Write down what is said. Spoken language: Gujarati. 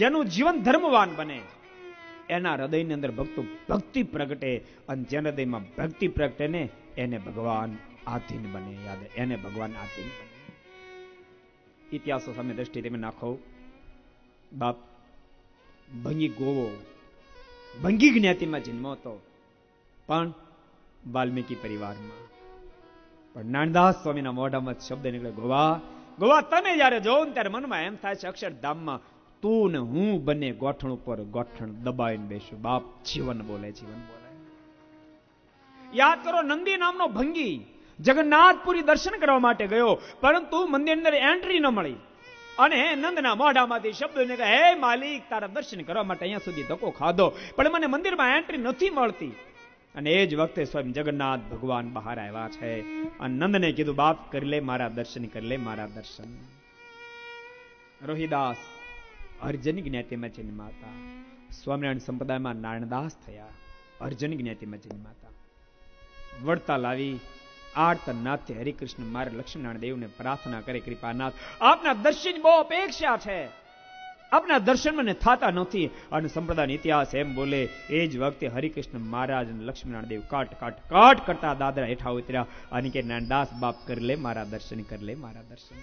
જેનું જીવન ધર્મવાન બને એના હૃદયની અંદર ભક્તો ભક્તિ પ્રગટે અને જેના હૃદયમાં ભક્તિ પ્રગટે ને એને ભગવાન આધીન બને. યાદ એને ભગવાન આધીન બને. ઇતિહાસો સામે દ્રષ્ટિ તમે નાખો. બાપ, ભંગી ગોવો. ભંગી જ્ઞાતિમાં જન્મો હતો પણ વાલ્મીકી પરિવારમાં. પણ નાનદાસ સ્વામીના મોઢામાં શબ્દ નીકળે, ગોવા. ગોવા તમે જ્યારે જોવો ને ત્યારે મનમાં એમ થાય છે, અક્ષરધામમાં તું ને હું બને ગોઠણ ઉપર ગોઠણ દબાવીને બેસું. બાપ જીવન બોલે જીવન બોલે. યાદ કરો, નંદી નામનો ભંગી જગન્નાથપુરી દર્શન કરવા માટે ગયો, પરંતુ મંદિર અંદર એન્ટ્રી ન મળી. અને નંદના મોઢામાંથી શબ્દ ને હે માલિક, તારા દર્શન કરવા માટે અહીંયા સુધી ધક્કો ખાધો, પણ મને મંદિરમાં એન્ટ્રી નથી મળતી. અને એ જ વખતે સ્વયં જગન્નાથ ભગવાન બહાર આવ્યા છે. અને નંદને કીધું, બાપ, કરી લે મારા દર્શન, કરી લે મારા દર્શન. રોહિદાસ અર્જન જ્ઞાતિમાં જન્માતા સ્વામિનારાયણ સંપ્રદાયમાં નારાયણદાસ થયા. અર્જન જ્ઞાતિમાં જન્માતા વડતાલ લાવી આર્ત નાથે હરિકૃષ્ણ મારે લક્ષ્મીનારાયણ દેવને પ્રાર્થના કરે, કૃપાનાથ, આપના દર્શન બહુ અપેક્ષા છે. આપના દર્શન મને થતા નથી. અને સંપ્રદાયનો ઇતિહાસ એમ બોલે, એ જ વખતે હરિકૃષ્ણ મહારાજ અને લક્ષ્મીનારાયણ દેવ કાટ કાટ કાટ કરતા દાદરા હેઠા ઉતર્યા. અને કે નાનદાસ બાપ કરી લે મારા દર્શન, કરી લે મારા દર્શન.